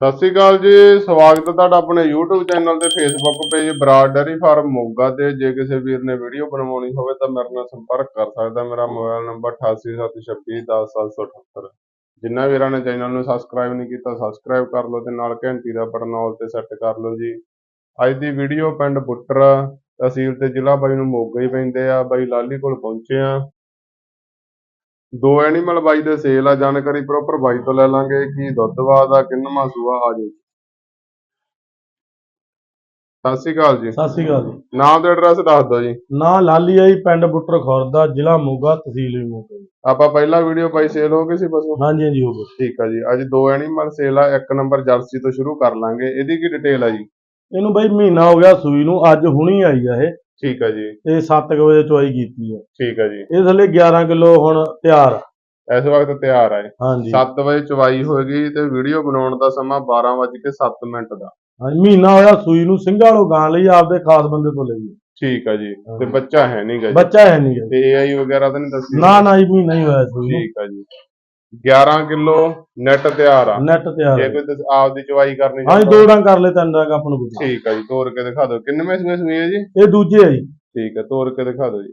ਸਤਿ ਸ਼੍ਰੀ ਅਕਾਲ ਜੀ, ਸਵਾਗਤ ਹੈ ਤੁਹਾਡਾ ਆਪਣੇ YouTube ਚੈਨਲ ਤੇ Facebook page Brar dairy farm Moga ਤੇ। ਜੇ ਕਿਸੇ ਵੀਰ ਨੇ ਵੀਡੀਓ ਬਣਵਾਉਣੀ ਹੋਵੇ ਤਾਂ ਮੇਰੇ ਨਾਲ ਸੰਪਰਕ ਕਰ ਸਕਦਾ ਮੇਰਾ ਮੋਬਾਈਲ ਨੰਬਰ 8876210778 ਜਿੰਨਾ ਵੀਰਾਂ ਨੇ ਚੈਨਲ ਨੂੰ ਸਬਸਕ੍ਰਾਈਬ ਨਹੀਂ ਕੀਤਾ ਸਬਸਕ੍ਰਾਈਬ ਕਰ ਲਓ ਤੇ ਨਾਲ ਘੰਟੀ ਦਾ ਬਟਨ ਆਲ ਤੇ ਸੈੱਟ ਕਰ ਲਓ ਜੀ। ਅੱਜ ਦੀ ਵੀਡੀਓ ਪਿੰਡ ਬੁੱਟਰ ਤਹਿਸੀਲ ਤੇ ਜ਼ਿਲ੍ਹਾ ਬਾਈ ਨੂੰ ਮੋਗਾ ਹੀ ਪੈਂਦੇ ਆ। ਬਾਈ ਲਾਲੀ ਕੋਲ ਪਹੁੰਚੇ ਆ। ਦੋ ਐਨੀਮਲ ਬਾਈ ਦੇ ਸੇਲ ਆ ਜਾਣਕਾਰੀ ਪ੍ਰੋਪਰ ਬਾਈ ਤੋਂ ਲੈ ਲਾਂਗੇ ਕੀ ਦੁੱਧ ਬਾਦ ਆ ਕਿੰਨਵਾਂ ਸੂਆ ਆ ਜੀ। ਸਤਿ ਸ਼੍ਰੀ ਅਕਾਲ ਜੀ। ਸਤਿ ਸ਼੍ਰੀ ਅਕਾਲ ਜੀ। ਨਾਮ ਤੇ ਐਡਰੈਸ ਦੱਸ ਦਿਓ ਜੀ। ਨਾਂ ਲਾਲੀ ਆਈ ਪਿੰਡ ਬੁੱਟਰ ਖੁਰਦਾ ਜ਼ਿਲ੍ਹਾ ਮੋਗਾ ਤਹਿਸੀਲ ਵੀ ਮੋਗਾ। ਜੀ। ਆਪਾਂ ਪਹਿਲਾ ਵੀਡੀਓ ਪਾਈ ਸੇਲ ਹੋ ਗਈ ਸੀ ਪਸ਼ੂ ਹਾਂਜੀ ਹਾਂਜੀ ਹੋ ਗਿਆ ਠੀਕ ਆ ਜੀ। ਅੱਜ ਦੋ ਐਨੀਮਲ ਸੇਲ ਆ ਇੱਕ ਨੰਬਰ ਜਰਸੀ ਤੋਂ ਸ਼ੁਰੂ ਕਰ ਲਾਂਗੇ। ਇਹਦੀ ਕੀ ਡਿਟੇਲ ਆ ਜੀ? ਇਹਨੂੰ ਬਈ ਮਹੀਨਾ ਹੋ ਗਿਆ ਸੂਈ ਨੂੰ ਅੱਜ ਹੁਣੀ ਆਈ ਆ ਇਹ। ਠੀਕ ਆ ਜੀ। ਤੇ 7 ਵਜੇ ਚੁਆਈ ਕੀਤੀ ਆ। ਠੀਕ ਆ ਜੀ। ਇਹ ਥੱਲੇ 11 ਕਿਲੋ ਹੁਣ ਤਿਆਰ। ਆ ਇਸ ਵਕਤ ਤਿਆਰ ਆ ਇਹ। ਹਾਂਜੀ। 7 ਵਜੇ ਚਵਾਈ ਹੋਏਗੀ ਤੇ ਵੀਡੀਓ ਬਣਾਉਣ ਦਾ ਸਮਾਂ 12:07 ਮਿੰਟ ਦਾ। ਹਾਂਜੀ, ਮਹੀਨਾ ਹੋਇਆ ਸੂਈ ਨੂੰ ਸਿੰਘਾਂ ਵਾਲੋ ਗਾਂ ਲਈ ਆਪਦੇ ਖਾਸ ਬੰਦੇ ਤੋਂ ਲਈ। ਠੀਕ ਆ ਜੀ। ਤੇ ਬੱਚਾ ਹੈ ਨਹੀਂਗਾ ਜੀ। ਬੱਚਾ ਹੈ ਨਹੀਂ ਗਾ। ਤੇ ਏਆਈ ਵਗੈਰਾ ਤਾਂ ਨਹੀਂ ਦੱਸੀ ਨਾ ਨਾ ਜੀ ਮਹੀਨਾ ਹੀ ਹੋਇਆ ਸੂਈ ਠੀਕ ਆ ਜੀ। 11 ਕਿਲੋ ਨੈਟ ਤਿਆਰ ਆ। ਨੈਟ ਤਿਆਰ ਜੇ। ਕੋਈ ਤੁਸੀਂ ਆਪਦੀ ਚਵਾਈ ਕਰਨੀ ਹਾਂਜੀ ਦੋ ਡਾਂ ਕਰ ਲੈ ਤਿੰਨ ਡਾਂ ਆਪਾਂ ਨੂੰ ਪੁੱਛ ਠੀਕ ਆ ਜੀ ਤੋੜ ਕੇ ਦਿਖਾ ਦਿਓ। ਕਿੰਨਵੇਂ ਸੂਏ ਸੂਏ ਆ ਜੀ? ਇਹ ਦੂਜੇ ਆ ਜੀ। ਠੀਕ ਆ ਤੋੜ ਕੇ ਦਿਖਾ ਦਿਓ ਜੀ।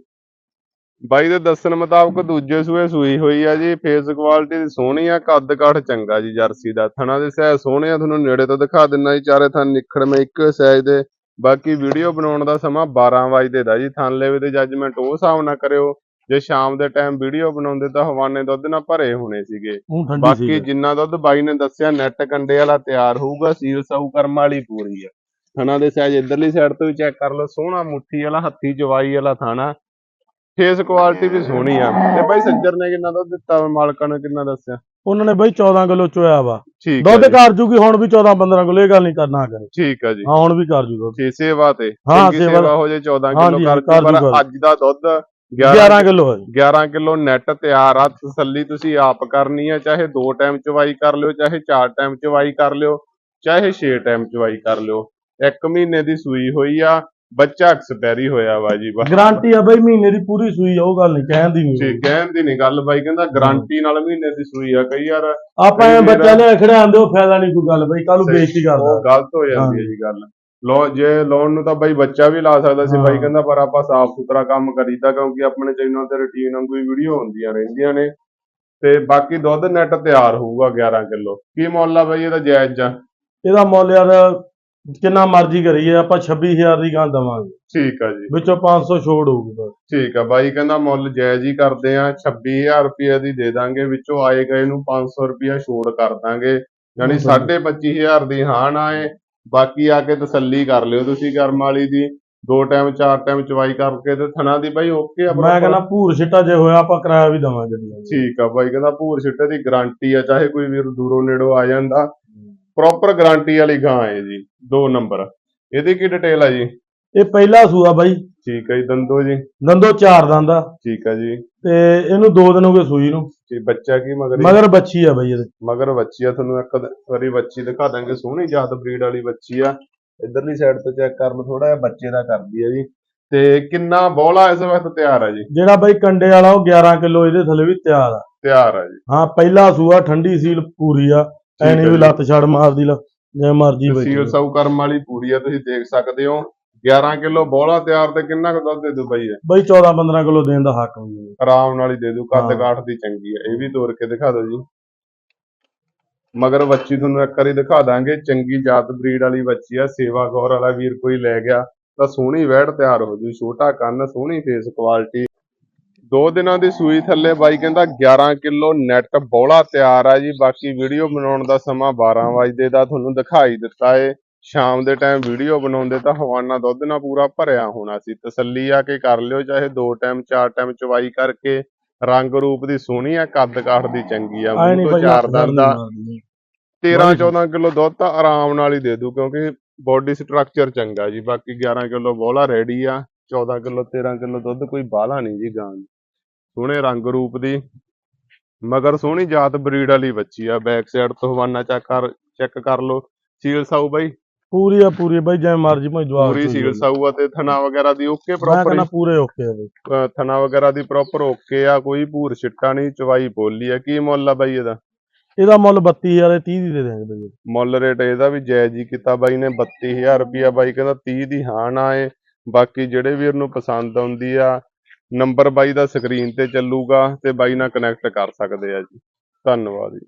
ਬਾਈ ਦੇ ਦੱਸਣ ਮੁਤਾਬਕ ਦੂਜੇ ਸੂਏ ਸੂਈ ਹੋਈ ਆ ਜੀ। ਫੇਸ ਕੁਆਲਿਟੀ ਦੀ ਸੋਹਣੀ ਆ ਕੱਦ ਕਾਠ ਚੰਗਾ ਜੀ ਜਰਸੀ ਦਾ। ਥਣਾ ਦੇ ਸਹਿ ਸੋਹਣੇ ਆ ਤੁਹਾਨੂੰ ਨੇੜੇ ਤੋਂ ਦਿਖਾ ਦਿੰਨਾ ਜੀ। ਚਾਰੇ ਥਣ ਨਿਖੜਵੇਂ ਇੱਕੋ ਸਾਈਜ਼ ਦੇ। ਬਾਕੀ ਵੀਡੀਓ ਬਣਾਉਣ ਦਾ ਸਮਾਂ 12 ਵਜੇ ਦਾ ਜੀ। ਥਣ ਲੈਵੇ ਦੇ ਜੱਜਮੈਂਟ ਉਹ ਹਿਸਾਬ ਨਾਲ ਕਰਿਓ। ਜੇ ਸ਼ਾਮ ਦੇ ਟਾਈਮ ਵੀਡੀਓ ਬਣਾਉਂਦੇ ਤਾਂ ਹਵਾਨੇ ਦੁੱਧ ਨਾਲ ਭਰੇ ਹੋਣੇ ਸੀਗੇ। ਬਾਕੀ ਜਿੰਨਾ ਦੁੱਧ ਬਾਈ ਨੇ ਦੱਸਿਆ ਨੈਟ ਕੰਡੇ ਵਾਲਾ ਤਿਆਰ ਹੋਊਗਾ ਸੀਲ ਸਾਊ ਕਰਮ ਵਾਲੀ ਪੂਰੀ ਆ। ਥਣਾ ਦੇ ਸਾਈਜ਼ ਇਧਰਲੀ ਸਾਈਡ ਤੋਂ ਵੀ ਚੈੱਕ ਕਰ ਲਓ ਸੋਹਣਾ ਮੁੱਠੀ ਵਾਲਾ ਹੱਥੀ ਜਵਾਈ ਵਾਲਾ ਥਾਣਾ। ਫੇਸ ਕੁਆਲਿਟੀ ਵੀ ਸੋਹਣੀ ਆ। ਤੇ ਬਾਈ ਸੱਜਰ ਨੇ ਕਿੰਨਾ ਦੁੱਧ ਦਿੱਤਾ ਮਾਲਕਾਂ ਨੇ ਕਿੰਨਾ ਦੱਸਿਆ? ਉਹਨਾਂ ਨੇ ਬਈ 14 ਕਿਲੋ ਚੋਇਆ ਵਾ। ਦੁੱਧ ਕਰ ਜੂਗੀ ਹੁਣ ਵੀ 14 15 ਕਿਲੋ ਇਹ ਗੱਲ ਨਹੀਂ ਕਰਨਾ ਕਰੇ। ਠੀਕ ਆ ਜੀ। ਹਾਂ ਹੁਣ ਵੀ ਕਰ ਜੂਗਾ ਤੇ ਸੇਵਾ ਤੇ। ਹਾਂ, ਸੇਵਾ- ਹੋ ਜੇ 14 ਹਾਂਜੀ, ਕਿਲੋ ਕਰ ਕਰਕੇ ਪਰ। ਅੱਜ ਦਾ ਦੁੱਧ 11 11 ਕਿਲੋ ਹੈ ਜੀ। 11 ਕਿਲੋ ਨੈਟ ਤਿਆਰ ਆ ਤਸੱਲੀ ਤੁਸੀਂ ਆਪ ਕਰਨੀ ਆ ਚਾਹੇ ਦੋ ਟਾਈਮ ਚਵਾਈ ਕਰ ਲਿਓ ਚਾਹੇ ਚਾਰ ਟਾਈਮ ਚਵਾਈ ਕਰ ਲਿਓ ਚਾਹੇ 6 ਟਾਈਮ ਚਵਾਈ ਕਰ ਲਿਓ। ਇੱਕ ਮਹੀਨੇ ਦੀ ਸੂਈ ਹੋਈ ਆ ਬੱਚਾ ਐਕਸਪੈਰੀ ਹੋਇਆ ਵਾ ਜੀ ਬਸ। ਗਾਰੰਟੀ ਆ ਬਈ ਮਹੀਨੇ ਦੀ ਪੂਰੀ ਸੂਈ ਆ ਉਹ ਗੱਲ ਨਹੀਂ ਕਹਿਣ ਦੀ ਨਹੀਂ। ਠੀਕ ਕਹਿਣ ਦੀ ਨਹੀਂ ਗੱਲ ਬਾਈ ਕਹਿੰਦਾ ਗਾਰੰਟੀ ਨਾਲ ਮਹੀਨੇ ਦੀ ਸੂਈ ਆ ਕਈ ਯਾਰ। ਆਪਾਂ ਬੱਚਾ ਨੇ ਖੜੇ ਆਂਦੇ ਉਹ ਫਾਇਦਾ ਨਹੀਂ ਕੋਈ ਗੱਲ ਬਈ ਕੱਲ ਨੂੰ। ਬੇਇੱਜ਼ਤੀ ਕਰਦਾ। ਉਹ ਗਲਤ ਹੋ ਜਾਂਦੀ ਹੈ। ਜੀ ਗੱਲ। ਲੋ ਜੇ ਲੋਨ ਨੂੰ ਤਾਂ ਬਾਈ ਬੱਚਾ ਵੀ ਲਾ ਸਕਦਾ ਸੀ ਬਾਈ। ਕਹਿੰਦਾ ਪਰ ਆਪਾਂ ਸਾਫ਼ ਸੁਥਰਾ ਕੰਮ ਕਰੀਦਾ ਕਿਉਂਕਿ ਆਪਣੇ ਚੈਨਲ ਤੇ ਰੁਟੀਨ ਵਾਂਗੂ ਹੀ ਵੀਡੀਓ ਹੁੰਦੀਆਂ ਰਹਿੰਦੀਆਂ ਨੇ। ਤੇ ਬਾਕੀ ਦੁੱਧ ਨੈਟ ਤਿਆਰ ਹੋਊਗਾ 11 ਕਿਲੋ। ਕੀ ਮੁੱਲ ਆ ਬਾਈ ਇਹਦਾ ਜਾਇਜ਼ ਜਾਂ? ਇਹਦਾ ਮੁੱਲ ਯਾਰ ਕਿੰਨਾ ਮਰਜ਼ੀ ਕਰੀਏ ਆਪਾਂ 26000 ਦੀ ਗਾਂ ਦਵਾਂਗੇ। ਠੀਕ ਆ ਜੀ। ਵਿੱਚੋਂ 500 ਛੋੜ ਹੋਊਗੀ ਬਸ। ਠੀਕ ਆ ਬਾਈ ਕਹਿੰਦਾ ਮੁੱਲ ਜਾਇਜ਼ ਹੀ ਕਰਦੇ ਆ 26000 ਰੁਪਏ ਦੀ ਦੇ ਦਾਂਗੇ ਵਿੱਚੋਂ ਆਏ ਗਏ ਨੂੰ 500 ਰੁਪਏ ਛੋੜ ਕਰ ਦਾਂਗੇ। ਯਾਨੀ ਹਮ। 25000 ਦੀ ਹਾਂ ਨਾ ਏ ਬਾਕੀ ਆ ਕੇ ਤਸੱਲੀ ਕਰ ਲਿਓ ਤੁਸੀਂ ਕਰਮ ਵਾਲੀ ਦੀ ਦੋ ਟਾਈਮ ਚਾਰ ਟਾਈਮ ਚਵਾਈ ਕਰਕੇ ਤੇ ਥਣਾ ਦੀ ਬਾਈ ਓਕੇ ਆ ਮੈਂ? ਕਹਿੰਦਾ ਭੂਰ ਛਿੱਟਾ ਜੇ ਹੋਇਆ ਆਪਾਂ ਕਿਰਾਇਆ ਵੀ ਦਵਾਂਗੇ। ਠੀਕ ਆ ਬਾਈ ਕਹਿੰਦਾ ਭੂਰ ਸਿੱਟੇ ਦੀ ਗਾਰੰਟੀ ਆ ਚਾਹੇ ਕੋਈ ਵੀਰ ਦੂਰੋਂ ਨੇੜੋਂ ਆ ਜਾਂਦਾ ਪ੍ਰੋਪਰ ਗਾਰੰਟੀ ਵਾਲੀ ਗਾਂ ਹੈ ਜੀ ਦੋ ਨੰਬਰ ਇਹਦੀ ਕੀ ਡਿਟੇਲ ਆ ਜੀ ਇਹ ਪਹਿਲਾ ਸੂਆ ਬਾਈ। ਠੀਕ ਹੈ ਜੀ ਦੰਦੋ ਜੀ। ਦੰਦੋ ਚਾਰ ਦੰਦਾ ਠੀਕ ਆ ਜੀ। ਤੇ ਇਹਨੂੰ ਦੋ ਦਿਨ ਹੋ ਗਏ ਸੂਈ ਨੂੰ। ਤੇ ਬੱਚਾ ਕੀ ਮਗਰ ਹੀ? ਮਗਰ ਬੱਚੀ ਆ ਬਈ ਇਹਦੇ। ਮਗਰ ਬੱਚੀ ਆ ਤੁਹਾਨੂੰ ਇੱਕ ਵਾਰੀ ਬੱਚੀ ਦਿਖਾ ਦਾਂਗੇ ਸੋਹਣੀ ਜਾਤ ਬਰੀਡ ਵਾਲੀ ਬੱਚੀ ਆ। ਇਧਰਲੀ ਸਾਈਡ ਤੋਂ ਚੈੱਕ ਕਰ ਲਓ ਥੋੜਾ ਜਿਹਾ ਬੱਚੇ ਦਾ ਕਰਦੀ ਆ ਜੀ। ਤੇ ਕਿੰਨਾ ਬੋਲਾ ਇਸ ਵਕਤ ਤਿਆਰ ਆ ਜੀ? ਜਿਹੜਾ ਬਾਈ ਕੰਡੇ ਵਾਲਾ ਉਹ 11 ਕਿਲੋ ਇਹਦੇ ਥੱਲੇ ਵੀ ਤਿਆਰ ਆ। ਤਿਆਰ ਆ ਜੀ। ਹਾਂ ਪਹਿਲਾ ਸੂਆ ਠੰਡੀ ਸੀਲ ਪੂਰੀ ਆ। ਐ ਨਹੀਂ ਹੈ ਵੀ। ਲੱਤ ਛੜ ਮਾਰਦੀ ਲਾ ਜੇ ਮਰਜ਼ੀ ਬਈ। ਸੀਲ ਸਾਊ ਕਰਮ ਵਾਲੀ ਪੂਰੀ ਆ ਤੁਸੀਂ ਦੇਖ ਸਕਦੇ ਹੋ। 11 ਕਿਲੋ ਬੋਲਾ ਤਿਆਰ ਤੇ ਕਿੰਨਾ ਕੁ ਦੁੱਧ ਦੇ ਦੂ ਬਈ ਇਹ? ਬਈ 14 15 ਕਿਲੋ ਦੇਣ ਦਾ ਹੱਕ ਵੀ ਆਰਾਮ ਨਾਲ ਹੀ ਦੇ ਦੂ ਕੱਦ ਹਾਂ। ਕਾਠ ਦੀ ਚੰਗੀ ਆ ਇਹ ਵੀ ਤੋੜ ਕੇ ਦਿਖਾ ਦਿਓ ਜੀ ਮਗਰ ਬੱਚੀ ਤੁਹਾਨੂੰ ਇੱਕ ਵਾਰੀ ਦਿਖਾ ਦਾਂਗੇ ਚੰਗੀ ਜਾਤ ਬਰੀਡ ਵਾਲੀ ਬੱਚੀ ਆ ਸੇਵਾ ਗੌਰ ਵਾਲਾ ਵੀਰ ਕੋਈ ਲੈ ਗਿਆ ਤਾਂ ਸੋਹਣੀ ਵੈੜ ਤਿਆਰ ਹੋ ਜੂ ਛੋਟਾ ਕੰਨ ਸੋਹਣੀ ਫੇਸ ਕੁਆਲਿਟੀ ਦੋ ਦਿਨਾਂ ਦੀ ਸੂਈ ਥੱਲੇ ਬਾਈ ਕਹਿੰਦਾ 11 ਕਿਲੋ ਨੈਟ ਬੋਲਾ ਤਿਆਰ ਆ ਜੀ ਬਾਕੀ ਵੀਡੀਓ ਬਣਾਉਣ ਦਾ ਸਮਾਂ 12 ਵਜੇ ਦਾ ਤੁਹਾਨੂੰ ਦਿਖਾਈ ਦਿੱਤਾ ਏ ਸ਼ਾਮ ਦੇ ਟਾਈਮ ਵੀਡੀਓ ਬਣਾਉਂਦੇ ਤਾਂ ਹਵਾਨਾ ਦੁੱਧ ਨਾਲ ਪੂਰਾ ਭਰਿਆ ਹੋਣਾ ਸੀ। ਤਸੱਲੀ ਆ ਕੇ ਕਰ ਲਿਓ ਚਾਹੇ ਦੋ ਟਾਈਮ ਚਾਰ ਟਾਈਮ ਚਵਾਈ ਕਰਕੇ ਰੰਗ ਰੂਪ ਦੀ ਸੋਹਣੀ ਆ ਕੱਦ ਕਾਠ ਦੀ ਚੰਗੀ ਆ ਮੂੰਹ ਤੋਂ ਚਾਰ ਲੱਤ ਛੜ ਦੰਦ ਆ। ਮਾਰਦੀ 13 ਵਾਹਿਗੁਰੂ। 14 ਕਿਲੋ ਦੁੱਧ ਤਾਂ ਆਰਾਮ ਨਾਲ ਹੀ ਦੇ ਦੂ ਕਿਉਂਕਿ ਬੋਡੀ ਸਟਰਕਚਰ ਚੰਗਾ ਜੀ। ਬਾਕੀ 11 ਕਿਲੋ ਬੋਲਾ ਰੈਡੀ ਆ 14 ਕਿਲੋ 13 ਕਿਲੋ ਦੁੱਧ ਕੋਈ ਬਾਹਲਾ ਨਹੀਂ ਜੀ ਗਾਂ। ਸੋਹਣੇ ਰੰਗ ਰੂਪ ਦੀ ਮਗਰ ਸੋਹਣੀ ਜਾਤ ਬਰੀਡ ਵਾਲੀ ਬੱਚੀ ਆ। ਬੈਕ ਸਾਈਡ ਤੋਂ ਹਵਾਨਾ ਚੈੱਕ ਕਰ ਚੈੱਕ ਕਰ ਲਓ। ਸੀਲ ਸਾਊ ਬਾਈ। ਪੂਰੀ ਆ ਪੂਰੀ ਬਈ ਜਿਵੇਂ ਮਰਜ਼ੀ ਭਾਈ ਜਵਾਬ ਪੂਰੀ ਸੀਲ ਸਾਊ ਆ ਤੇ ਥਣਾ ਵਗੈਰਾ ਦੀ ਓਕੇ ਮੈਂ ਪ੍ਰੋਪਰ ਕਹਿੰਦਾ ਪੂਰੇ ਓਕੇ ਆ ਬਈ। ਥਣਾ ਵਗੈਰਾ ਦੀ ਪ੍ਰੋਪਰ ਓਕੇ ਆ ਕੋਈ ਭੂਰ ਛਿੱਟਾ ਨਹੀਂ ਚਵਾਈ ਬੋਲੀ ਆ। ਕੀ ਮੁੱਲ ਆ ਬਾਈ ਇਹਦਾ? ਇਹਦਾ ਮੁੱਲ 32000 30 ਦੀ ਦੇ ਦੇਵਾਂਗੇ ਬਾਈ। ਮੁੱਲ ਰੇਟ ਇਹਦਾ ਵੀ ਜਾਇਜ਼ ਹੀ ਕੀਤਾ ਬਾਈ ਨੇ 32000 ਰੁਪਿਆ ਬਾਈ ਕਹਿੰਦਾ 30 ਦੀ ਹਾਂ ਨਾ ਏ। ਬਾਕੀ ਜਿਹੜੇ ਵੀਰ ਨੂੰ ਪਸੰਦ ਆਉਂਦੀ ਆ ਨੰਬਰ ਬਾਈ ਦਾ ਸਕਰੀਨ ਤੇ ਚੱਲੂਗਾ ਤੇ ਬਾਈ ਨਾਲ ਕਨੈਕਟ ਕਰ ਸਕਦੇ ਆ ਜੀ। ਧੰਨਵਾਦ ਜੀ।